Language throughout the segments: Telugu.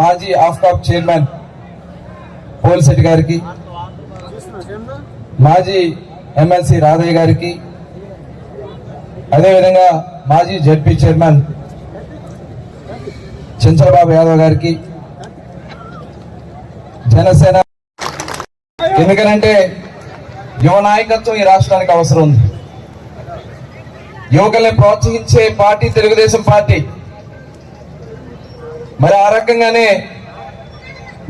మాజీ ఆఫ్కాప్ చైర్మన్ పోలిశెట్టి గారికి మాజీ ఎమ్మెల్సీ రాధయ్య గారికి అదేవిధంగా మాజీ జడ్పీ చైర్మన్ చంచలబాబు యాదవ్ గారికి జనసేన ఎందుకనంటే యువ నాయకత్వం ఈ రాష్ట్రానికి అవసరం ఉంది. యువకుల్ని ప్రోత్సహించే పార్టీ తెలుగుదేశం పార్టీ. మరి ఆ రకంగానే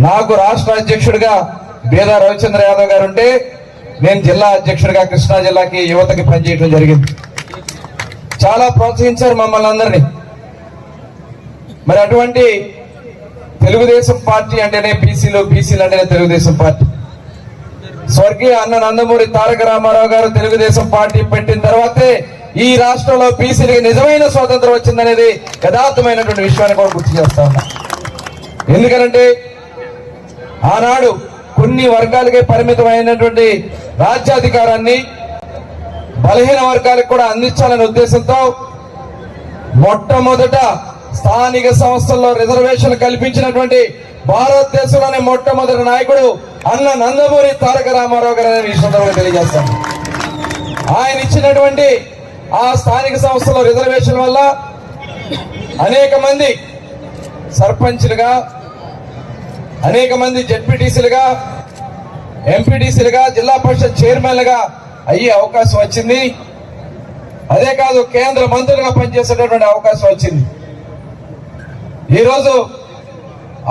నాకు రాష్ట్ర అధ్యక్షుడిగా బేదా రవిచంద్ర యాదవ్ గారు ఉంటే నేను జిల్లా అధ్యక్షుడిగా కృష్ణా జిల్లాకి యువతకి పనిచేయడం జరిగింది. చాలా ప్రోత్సహించారు మమ్మల్ని అందరినీ. మరి అటువంటి తెలుగుదేశం పార్టీ అంటేనే బీసీలు బీసీలు అంటేనే తెలుగుదేశం పార్టీ. స్వర్గీయ అన్న నందమూరి తారక రామారావు గారు తెలుగుదేశం పార్టీ పెట్టిన తర్వాతే ఈ రాష్ట్రంలో బీసీలకి నిజమైన స్వాతంత్రం వచ్చిందనేది యథార్థమైనటువంటి విషయాన్ని కూడా గుర్తు చేస్తా ఉన్నా. ఎందుకనంటే ఆనాడు కొన్ని వర్గాలకే పరిమితమైనటువంటి రాజ్యాధికారాన్ని బలహీన వర్గాలకు కూడా అందించాలనే ఉద్దేశంతో మొట్టమొదట స్థానిక సంస్థల్లో రిజర్వేషన్ కల్పించినటువంటి భారతదేశంలోనే మొట్టమొదటి నాయకుడు అన్న నందమూరి తారక రామారావు గారు అనే ఈ సందర్భంగా తెలియజేస్తాను. ఆయన ఇచ్చినటువంటి ఆ స్థానిక సంస్థల రిజర్వేషన్ వల్ల అనేక మంది సర్పంచ్లుగా అనేక మంది జడ్పీటీసీలుగా ఎంపీటీసీలుగా జిల్లా పరిషత్ చైర్మన్లుగా అయ్యే అవకాశం వచ్చింది. అదే కాదు కేంద్ర మంత్రులుగా పనిచేసేటటువంటి అవకాశం వచ్చింది. ఈరోజు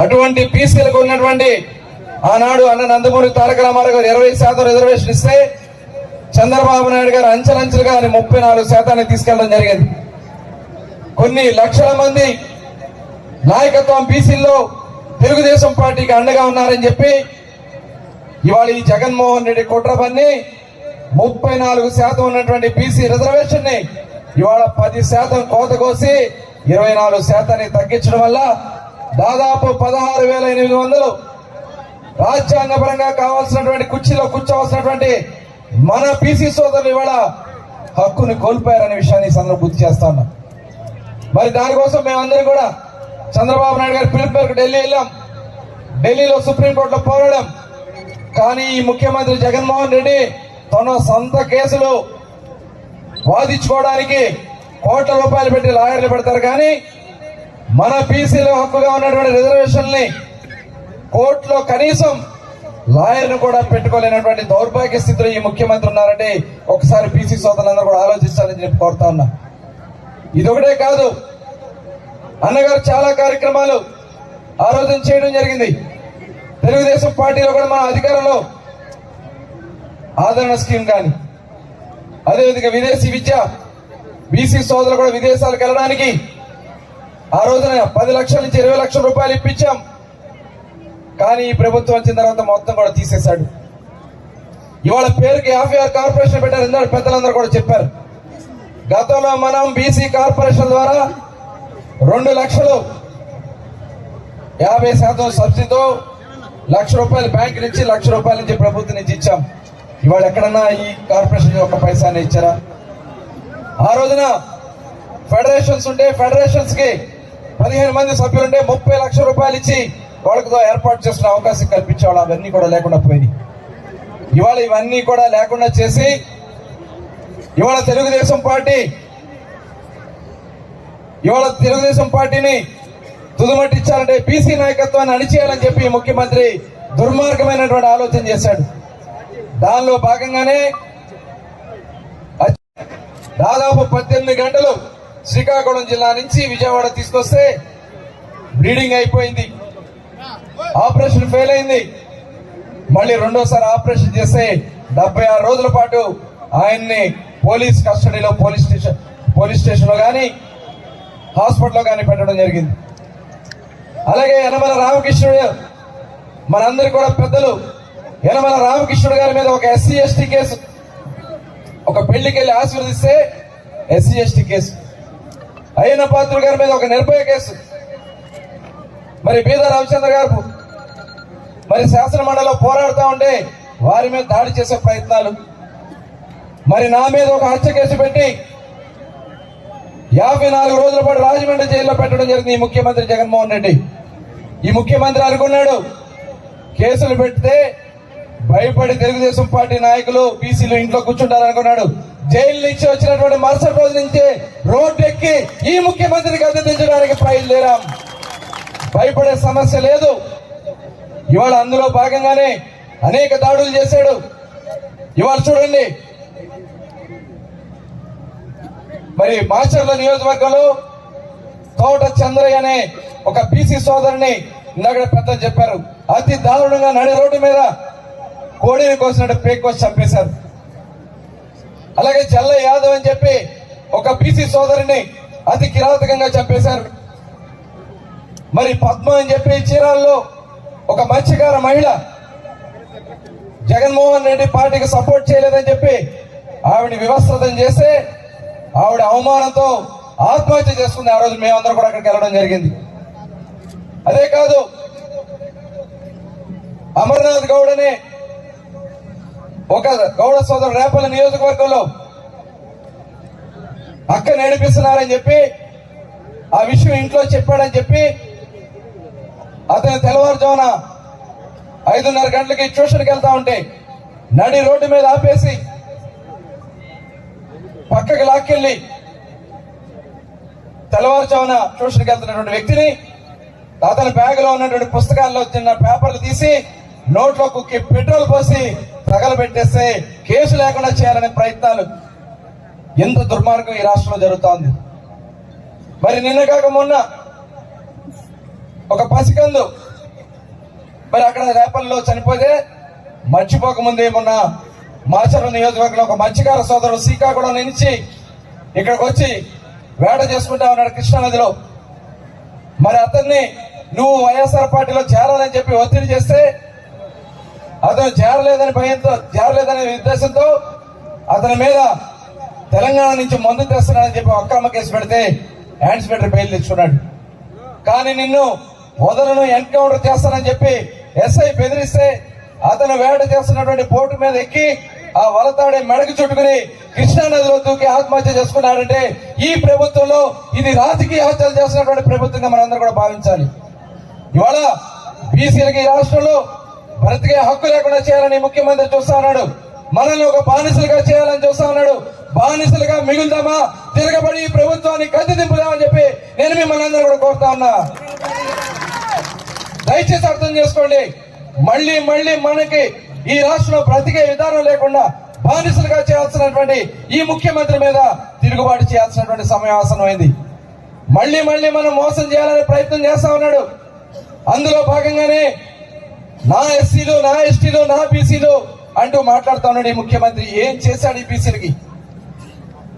అటువంటి పీసీలకు ఉన్నటువంటి ఆనాడు అన్న నందమూరి తారక రామారావు గారు ఇరవై శాతం రిజర్వేషన్ ఇస్తే చంద్రబాబు నాయుడు గారు అంచెలంచెలుగా అని ముప్పై నాలుగు శాతానికి తీసుకెళ్ళడం జరిగింది. కొన్ని లక్షల మంది నాయకత్వం బీసీల్లో తెలుగుదేశం పార్టీకి అండగా ఉన్నారని చెప్పి ఇవాళ ఈ జగన్మోహన్ రెడ్డి కుట్ర పన్ని ముప్పై నాలుగు శాతం ఉన్నటువంటి బీసీ రిజర్వేషన్ని ఇవాళ పది శాతం కోత కోసి ఇరవై నాలుగు శాతాన్ని తగ్గించడం వల్ల దాదాపు పదహారు వేల ఎనిమిది వందలు రాజ్యాంగపరంగా కావాల్సినటువంటి కుర్చీలో కూర్చోవలసినటువంటి మన పీసీ సోదరులు ఇవాళ హక్కుని కోల్పోయారనే విషయాన్ని సందర్భం గుర్తు చేస్తా ఉన్నాం. మరి దానికోసం మేమందరం కూడా చంద్రబాబు నాయుడు గారి పిలుపు మేరకు ఢిల్లీ వెళ్ళాం. ఢిల్లీలో సుప్రీంకోర్టులో పోరాడాం. కానీ ఈ ముఖ్యమంత్రి జగన్మోహన్ రెడ్డి తన సొంత కేసులు వాదించుకోవడానికి కోట్ల రూపాయలు పెట్టి లాయర్లు పెడతారు. కానీ మన పీసీలో హక్కుగా ఉన్నటువంటి రిజర్వేషన్ని కోర్టులో కనీసం లాయర్ను కూడా పెట్టుకోలేనటువంటి దౌర్భాగ్య స్థితిలో ఈ ముఖ్యమంత్రి ఉన్నారంటే ఒకసారి బీసీ సోదరులందరూ కూడా ఆలోచించాలని చెప్పి కోరుతా ఉన్నా. ఇదొకటే కాదు. అన్నగారు చాలా కార్యక్రమాలు ఆ రోజున చేయడం జరిగింది. తెలుగుదేశం పార్టీలో కూడా మన అధికారంలో ఆదరణ స్కీమ్ కానీ అదేవిధంగా విదేశీ విద్య బీసీ సోదరులు కూడా విదేశాలకు వెళ్ళడానికి ఆ రోజున పది లక్షల నుంచి ఇరవై లక్షల రూపాయలు ఇప్పించాం. కానీ ఈ ప్రభుత్వం వచ్చిన తర్వాత మొత్తం కూడా తీసేశాడు. ఇవాళ పేరుకి యాభై ఆరు కార్పొరేషన్ పెట్టారు. ఇందాక పెద్దలందరూ కూడా చెప్పారు. గతంలో మనం బీసీ కార్పొరేషన్ ద్వారా రెండు లక్షలు యాభై శాతం సబ్సిడీతో లక్ష రూపాయలు బ్యాంక్ నుంచి లక్ష రూపాయల నుంచి ప్రభుత్వం నుంచి ఇచ్చాం. ఇవాళ ఎక్కడన్నా ఈ కార్పొరేషన్ ఒక పైసాని ఇచ్చారా? ఆ రోజున ఫెడరేషన్స్ ఉంటే ఫెడరేషన్స్కి పదిహేను మంది సభ్యులుంటే ముప్పై లక్షల రూపాయలు ఇచ్చి వాళ్ళకు ఏర్పాటు చేసిన అవకాశం కల్పించేవాళ్ళు అవన్నీ కూడా లేకుండా పోయినాయి. ఇవాళ ఇవన్నీ కూడా లేకుండా చేసి ఇవాళ తెలుగుదేశం పార్టీ ఇవాళ తెలుగుదేశం పార్టీని తుదుమట్టించాలంటే బీసీ నాయకత్వాన్ని అణిచేయాలని చెప్పి ముఖ్యమంత్రి దుర్మార్గమైనటువంటి ఆలోచన చేశాడు. దానిలో భాగంగానే దాదాపు పద్దెనిమిది గంటలు శ్రీకాకుళం జిల్లా నుంచి విజయవాడ తీసుకొస్తే బ్లీడింగ్ అయిపోయింది. ఆపరేషన్ ఫెయిల్ అయింది. మళ్ళీ రెండోసారి ఆపరేషన్ చేస్తే డెబ్బై ఆరు రోజుల పాటు ఆయన్ని పోలీస్ కస్టడీలో పోలీస్ స్టేషన్ పోలీస్ స్టేషన్లో కానీ హాస్పిటల్లో కానీ పెట్టడం జరిగింది. అలాగే యనమల రామకృష్ణుడు మనందరి కూడా పెద్దలు. యనమల రామకృష్ణుడు గారి మీద ఒక ఎస్సీ ఎస్టీ కేసు. ఒక పెళ్ళికి వెళ్ళి ఆశీర్వదిస్తే SC ST case. Ayyanna Patrudu గారి మీద ఒక నిర్భయ కేసు. మరి బీద రవిచంద్ర గారు మరి శాసన మండలిలో పోరాడుతూ ఉంటే వారి మీద దాడి చేసే ప్రయత్నాలు. మరి నా మీద ఒక హత్య కేసు పెట్టి యాభై నాలుగు రోజుల పాటు రాజమండ్రి జైల్లో పెట్టడం జరిగింది ఈ ముఖ్యమంత్రి జగన్మోహన్ రెడ్డి. ఈ ముఖ్యమంత్రి అనుకున్నాడు కేసులు పెడితే భయపడి తెలుగుదేశం పార్టీ నాయకులు బీసీలు ఇంట్లో కూర్చుంటారు అనుకున్నాడు. జైలు నుంచి వచ్చినటువంటి మరుసటి రోజు నుంచే రోడ్డు ఎక్కి ఈ ముఖ్యమంత్రికి అద్దెదించడానికి బయలుదేరాం. భయపడే సమస్య లేదు. ఇవాళ అందులో భాగంగానే అనేక దాడులు చేశాడు. ఇవాళ చూడండి. మరి మాస్టర్ల నియోజకవర్గంలో తోట చంద్రయ్య అనే ఒక బీసీ సోదరుని ఇందాక పెద్ద చెప్పారు. అతి దారుణంగా నడి రోడ్డు మీద కోడిని కోసినట్టు పేకోసి చంపేశారు. అలాగే జల్ల యాదవ్ అని చెప్పి ఒక బీసీ సోదరుని అతి కిరాతకంగా చంపేశారు. మరి పద్మ అని చెప్పి చీరాల్లో ఒక మత్స్యకార మహిళ జగన్మోహన్ రెడ్డి పార్టీకి సపోర్ట్ చేయలేదని చెప్పి ఆవిడ వివస్త్రతం చేస్తే ఆవిడ అవమానంతో ఆత్మహత్య చేసుకుంది ఆ రోజు మేమందరం కూడా అక్కడికి వెళ్ళడం జరిగింది. అదే కాదు అమర్నాథ్ గౌడ్ అనే ఒక గౌడ సోదరు రేపల నియోజకవర్గంలో అక్క నడిపిస్తున్నారని చెప్పి ఆ విషయం ఇంట్లో చెప్పాడని చెప్పి అతను తెల్లవారుజామున ఐదున్నర గంటలకి ట్యూషన్కి వెళ్తా ఉంటే నడి రోడ్డు మీద ఆపేసి పక్కకి లాక్కెళ్ళి తెల్లవారుజామున ట్యూషన్కి వెళ్తున్నటువంటి వ్యక్తిని అతని బ్యాగులో ఉన్నటువంటి పుస్తకాల్లో చిన్న పేపర్లు తీసి నోట్లో కుక్కి పెట్రోల్ పోసి తగలబెట్టేస్తే కేసు లేకుండా చేయాలనే ప్రయత్నాలు. ఎంత దుర్మార్గం ఈ రాష్ట్రంలో జరుగుతోంది. మరి నిన్న కాక మొన్న ఒక పసికందు. మరి అక్కడ రేపల్లో చనిపోతే మర్చిపోకముందు ఏమన్నా మాచర్ల నియోజకవర్గంలో ఒక మత్స్యకార సోదరుడు శ్రీకాకుళం నుంచి ఇక్కడికి వచ్చి వేట చేసుకుంటా ఉన్నాడు కృష్ణానదిలో. మరి అతన్ని నువ్వు వైఎస్ఆర్ పార్టీలో చేరాలని చెప్పి ఒత్తిడి చేస్తే అతను చేరలేదని భయంతో చేరలేదనే ఉద్దేశంతో అతని మీద తెలంగాణ నుంచి మందు తెస్తున్నాడని చెప్పి అక్రమ కేసు పెడితే యాంటిసిపేటరీ బెయిల్ తెచ్చుకున్నాడు. కానీ నిన్ను వదలను ఎన్కౌంటర్ చేస్తానని చెప్పి ఎస్ఐ బెదిరిస్తే అతను వేట చేస్తున్నటువంటి బోటు మీద ఎక్కి ఆ వలతాడే మెడకు చుట్టుకుని కృష్ణానదిలో దూకి ఆత్మహత్య చేసుకున్నాడంటే ఈ ప్రభుత్వంలో ఇది రాజకీయ హత్యలు చేస్తున్నటువంటి ప్రభుత్వంగా మనందరం కూడా భావించాలి. ఇవాళ బీసీలకి ఈ రాష్ట్రంలో బ్రతికే హక్కు లేకుండా చేయాలని ముఖ్యమంత్రి చూస్తా ఉన్నాడు. మనల్ని ఒక బానిసలుగా చేయాలని చూస్తా ఉన్నాడు. బానిసలుగా మిగులుదామా? తిరగబడి ప్రభుత్వాన్ని కత్తి దింపుదామని చెప్పి నేను మిమ్మల్ని అందరూ కూడా కోరుతా ఉన్నా. దయచేసి అర్థం చేసుకోండి. మళ్ళీ మళ్ళీ మనకి ఈ రాష్ట్రంలో బ్రతికే విధానం లేకుండా బానిసలుగా చేయాల్సినటువంటి ఈ ముఖ్యమంత్రి మీద తిరుగుబాటు చేయాల్సినటువంటి సమయం ఆసనమైంది మళ్ళీ మళ్ళీ మనం మోసం చేయాలనే ప్రయత్నం చేస్తా ఉన్నాడు. అందులో భాగంగానే నా ఎస్సీలు నా ఎస్టీలు నా బీసీలు అంటూ మాట్లాడుతా ఉన్నాడు ఈ ముఖ్యమంత్రి. ఏం చేశాడు ఈ బీసీలకి?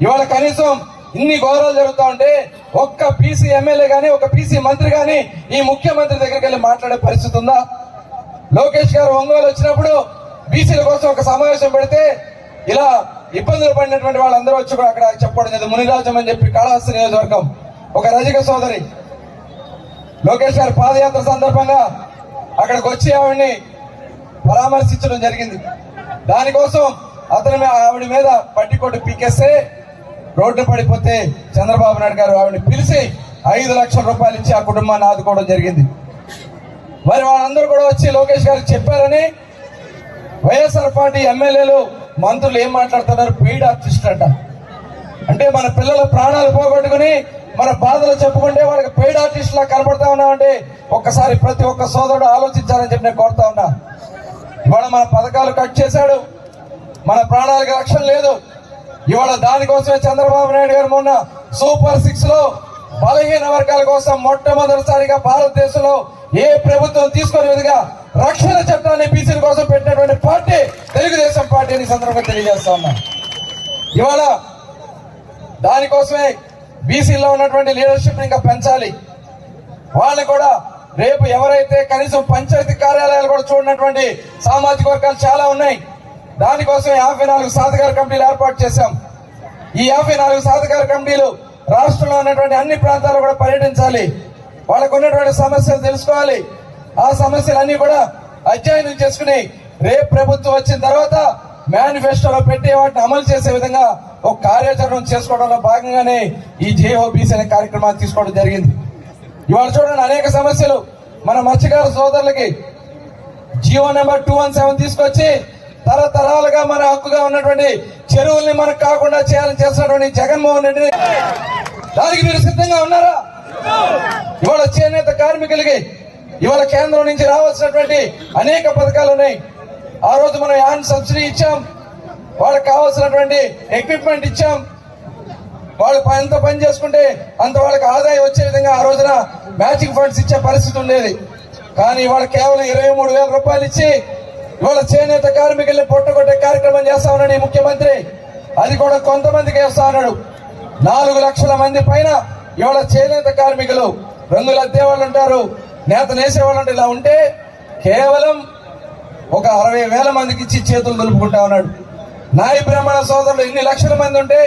ఇవాళ కనీసం ఇన్ని ఘోరాలు జరుగుతా ఉంటే ఒక్క పీసీ ఎమ్మెల్యే గాని ఒక పీసీ మంత్రి గాని ఈ ముఖ్యమంత్రి దగ్గరికి వెళ్ళి మాట్లాడే పరిస్థితి ఉందా? లోకేష్ గారు ఒంగోలు వచ్చినప్పుడు బీసీల కోసం ఒక సమావేశం పెడితే ఇలా ఇబ్బందులు పడినటువంటి వాళ్ళందరూ వచ్చి కూడా అక్కడ చెప్పడం లేదు. మునిరాజం అని చెప్పి కాళహస్తి నియోజకవర్గం. ఒక రజక సోదరి లోకేష్ గారి పాదయాత్ర సందర్భంగా అక్కడికి వచ్చి ఆవిడ్ని పరామర్శించడం జరిగింది. దానికోసం అతని ఆవిడ మీద పట్టికొట్టు పీకేస్తే రోడ్డు పడిపోతే చంద్రబాబు నాయుడు గారు ఆవిడని పిలిచి ఐదు లక్షల రూపాయలు ఇచ్చి ఆ కుటుంబాన్ని ఆదుకోవడం జరిగింది. మరి వాళ్ళందరూ కూడా వచ్చి లోకేష్ గారు చెప్పారని వైఎస్ఆర్ పార్టీ ఎమ్మెల్యేలు మంత్రులు ఏం మాట్లాడుతున్నారు? పెయిడ్ ఆర్టిస్ట్ అంట అంటే మన పిల్లల ప్రాణాలు పోగొట్టుకుని మన బాధలు చెప్పుకుంటే వాళ్ళకి పెయిడ్ ఆర్టిస్ట్ లా కనపడతా ఉన్నామంటే ఒక్కసారి ప్రతి ఒక్క సోదరుడు ఆలోచించాలని చెప్పి నేను కోరుతా ఉన్నా. ఇవాళ మన పథకాలు కట్ చేశాడు. మన ప్రాణాలకు రక్షణ లేదు. ఇవాళ దానికోసమే చంద్రబాబు నాయుడు గారు మొన్న సూపర్ సిక్స్లో బలహీన వర్గాల కోసం మొట్టమొదటిసారిగా భారతదేశంలో ఏ ప్రభుత్వం తీసుకొని విధంగా రక్షణ చట్టాన్ని బీసీల కోసం పెట్టినటువంటి పార్టీ తెలుగుదేశం పార్టీ అని సందర్భంగా తెలియజేస్తా ఉన్నా. ఇవాళ దానికోసమే బీసీలో ఉన్నటువంటి లీడర్షిప్ ఇంకా పెంచాలి. వాళ్ళని కూడా రేపు ఎవరైతే కనీసం పంచాయతీ కార్యాలయాలు కూడా చూడనటువంటి సామాజిక వర్గాలు చాలా ఉన్నాయి. దానికోసం యాభై నాలుగు సాధకార కమిటీలు ఏర్పాటు చేశాం. ఈ యాభై నాలుగు సాధకార కమిటీలు రాష్ట్రంలో ఉన్నటువంటి అన్ని ప్రాంతాలు కూడా పర్యటించాలి. వాళ్ళకు ఉన్నటువంటి సమస్యలు తెలుసుకోవాలి. ఆ సమస్యలన్నీ కూడా అధ్యయనం చేసుకుని రేపు ప్రభుత్వం వచ్చిన తర్వాత మేనిఫెస్టోలో పెట్టి వాటిని అమలు చేసే విధంగా ఒక కార్యాచరణ చేసుకోవడంలో భాగంగానే ఈ జేఓబీసీ అనే కార్యక్రమాన్ని తీసుకోవడం జరిగింది. ఇవాళ చూడండి అనేక సమస్యలు. మన మత్స్యకార సోదరులకి GO number two one seven తీసుకొచ్చి తరతరాలుగా మన హక్కుగా ఉన్నటువంటి చెరువుల్ని మనకు కాకుండా చేయాలని చేస్తున్నటువంటి జగన్మోహన్ రెడ్డిని దానికి మీరు సిద్ధంగా ఉన్నారా? ఇవాళ చేనేత కార్మికులకి ఇవాళ కేంద్రం నుంచి రావాల్సినటువంటి అనేక పథకాలు ఉన్నాయి. ఆ రోజు మనం యాన్ సబ్సిడీ ఇచ్చాం. వాళ్ళకి కావాల్సినటువంటి ఎక్విప్మెంట్ ఇచ్చాం. వాళ్ళు ఎంత పని చేసుకుంటే అంత వాళ్ళకి ఆదాయం వచ్చే విధంగా ఆ రోజున మ్యాచింగ్ ఫండ్స్ ఇచ్చే పరిస్థితి ఉండేది. కానీ ఇవాళ కేవలం ఇరవై మూడు వేల రూపాయలు ఇచ్చి ఇవాళ చేనేత కార్మికుల్ని పొట్టగొట్టే కార్యక్రమం చేస్తా ఉన్నాడు ఈ ముఖ్యమంత్రి. అది కూడా కొంతమందికి వేస్తా ఉన్నాడు. నాలుగు లక్షల మంది పైన ఇవాళ చేనేత కార్మికులు రంగులు అద్దేవాళ్ళు ఉంటారు నేత నేసేవాళ్ళు ఉంటారు. ఇలా ఉంటే కేవలం ఒక అరవై వేల మందికి ఇచ్చి చేతులు దులుపుకుంటా ఉన్నాడు. నాయ బ్రాహ్మణ సోదరులు ఎన్ని లక్షల మంది ఉంటే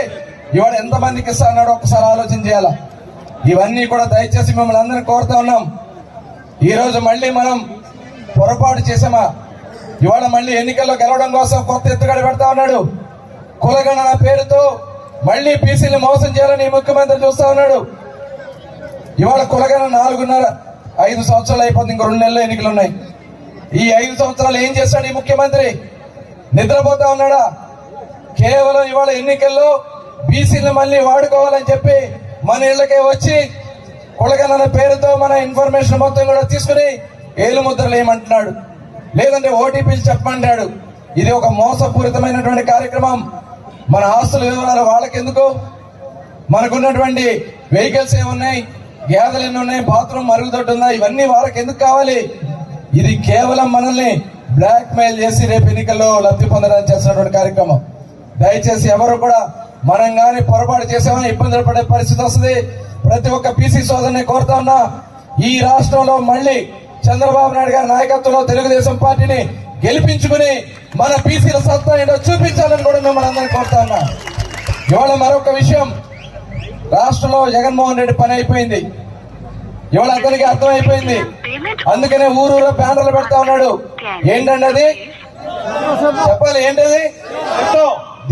ఇవాళ ఎంతమందికి ఇస్తా ఉన్నాడో ఒకసారి ఆలోచన చేయాలా? ఇవన్నీ కూడా దయచేసి మిమ్మల్ని అందరినీ కోరుతా ఉన్నాం. ఈరోజు మళ్ళీ మనం పొరపాటు చేసామా? ఇవాళ మళ్ళీ ఎన్నికల్లో గెలవడం కోసం కొత్త ఎత్తుగడ పెడతా ఉన్నాడు. కులగణన పేరుతో మళ్ళీ బీసీని మోసం చేయాలని ఈ ముఖ్యమంత్రి చూస్తా ఉన్నాడు. ఇవాళ కులగణ నాలుగున్నర ఐదు సంవత్సరాలు అయిపోతుంది ఇంకా రెండు నెలలు ఎన్నికలు ఉన్నాయి. ఈ ఐదు సంవత్సరాలు ఏం చేస్తాడు ఈ ముఖ్యమంత్రి? నిద్రపోతా ఉన్నాడా? కేవలం ఇవాళ ఎన్నికల్లో బీసీలు మళ్ళీ వాడుకోవాలని చెప్పి మన ఇళ్ళకే వచ్చి కులగణన పేరుతో మన ఇన్ఫర్మేషన్ మొత్తం కూడా తీసుకుని ఏలు ముద్రలు ఏమంటున్నాడు. లేదంటే ఓటీపీలు చెప్పమంటాడు. ఇది ఒక మోసపూరితమైనటువంటి కార్యక్రమం. మన ఆస్తుల వివరాలు వాళ్ళకెందుకు? మనకున్నటువంటి వెహికల్స్ ఏమున్నాయి? గేదెలు ఎన్ని ఉన్నాయి? బాత్రూమ్ మరుగుదొడ్డు ఉందా? ఇవన్నీ వాళ్ళకి ఎందుకు కావాలి? ఇది కేవలం మనల్ని బ్లాక్ మెయిల్ చేసి రేపు ఎన్నికల్లో లబ్ధి పొందడానికి చేసినటువంటి కార్యక్రమం. దయచేసి ఎవరు కూడా మనం కానీ పొరపాటు చేసామని ఇబ్బందులు పడే పరిస్థితి వస్తుంది. ప్రతి ఒక్క పీసీ సోదరిని కోరుతా ఉన్నా ఈ రాష్ట్రంలో మళ్ళీ చంద్రబాబు నాయుడు గారి నాయకత్వంలో తెలుగుదేశం పార్టీని గెలిపించుకుని మన పీసీల సత్తా ఏంటో చూపించాలని కూడా మిమ్మల్ని అందరినీ కోరుతా ఉన్నా. ఇవాళ మరొక విషయం. రాష్ట్రంలో జగన్మోహన్ రెడ్డి పని అయిపోయింది. ఇవాళ అతనికి అర్థమైపోయింది. అందుకనే ఊరూరు బ్యానర్లు పెడతా ఉన్నాడు. ఏంటండి అది? చెప్పాలి ఏంటది?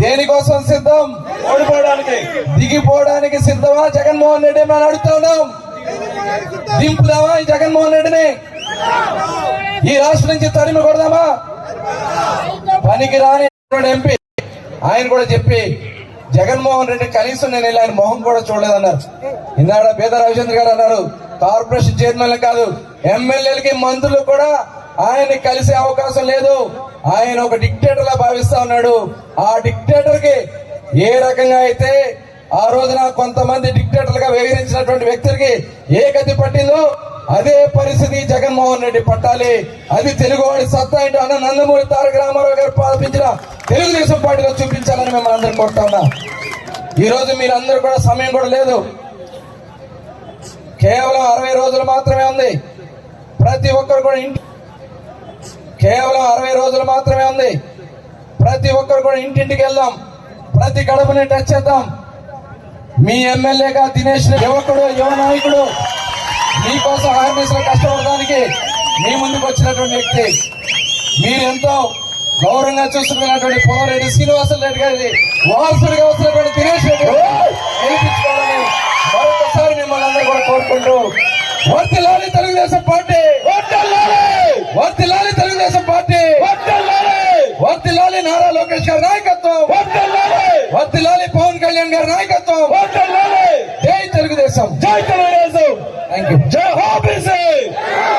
దేనికోసం సిద్ధం? ఓడిపోవడానికి. దిగిపోవడానికి సిద్ధమా జగన్మోహన్ రెడ్డి మనం అడుగుతా ఉన్నాం. దింపుదామా ఈ జగన్మోహన్ రెడ్డిని? ఈ రాష్ట్రం నుంచి తరిమి కొడదామా? పనికి రాని ఎంపీ. ఆయన కూడా చెప్పి జగన్మోహన్ రెడ్డి కనీసం నేను వెళ్ళి ఆయన మొహం కూడా చూడలేదన్నారు. ఇందాడ పేద రవిచంద్ర గారు అన్నారు కార్పొరేషన్ చైర్మన్ కాదు ఎమ్మెల్యేలకి మంత్రులు కూడా ఆయన్ని కలిసే అవకాశం లేదు. ఆయన ఒక డిక్టేటర్ లా భావిస్తా ఉన్నాడు. ఆ డిక్టేటర్కి ఏ రకంగా అయితే ఆ రోజున కొంతమంది డిక్టేటర్లుగా వ్యవహరించినటువంటి వ్యక్తులకి ఏ గతి పట్టిందో అదే పరిస్థితి జగన్మోహన్ రెడ్డి పట్టాలి. అది తెలుగువాడి సత్తా ఏంటో? అన్న నందమూరి తారక రామారావు గారు పాల్పించిన తెలుగుదేశం పార్టీలో చూపించాలని మిమ్మల్ని అందరం కోరుతా ఉన్నా. ఈ మీరందరూ కూడా సమయం కూడా లేదు. కేవలం అరవై రోజులు మాత్రమే ఉంది. ప్రతి ఒక్కరు కూడా ఇంటి కేవలం అరవై రోజులు మాత్రమే ఉంది. ప్రతి ఒక్కరు కూడా ఇంటింటికి వెళ్దాం. ప్రతి గడపని టచ్ చేద్దాం. మీ ఎమ్మెల్యేగా దినేష్ యువకుడు యువ నాయకుడు మీకోసం హామీసులో కష్టపడడానికి మీ ముందుకు వచ్చినటువంటి వ్యక్తి. మీరెంతో ఎంతో గౌరవంగా చూస్తున్నటువంటి పోలరెడ్డి శ్రీనివాస రెడ్డి గారి వారసుడిగా వస్తున్నటువంటి దినేష్ రెడ్డి మరొకసారి మిమ్మల్ని అందరూ కూడా కోరుకుంటూ వర్తిలాలి తెలుగుదేశం పార్టీ. వర్తిలాలి తెలుగుదేశం పార్టీ. వర్తిలాలి నారా లోకేష్ గారి నాయకత్వం. వర్తిలాలి పవన్ కళ్యాణ్ గారి నాయకత్వం. జై తెలుగుదేశం. జై తెలుగు Thank you. Jai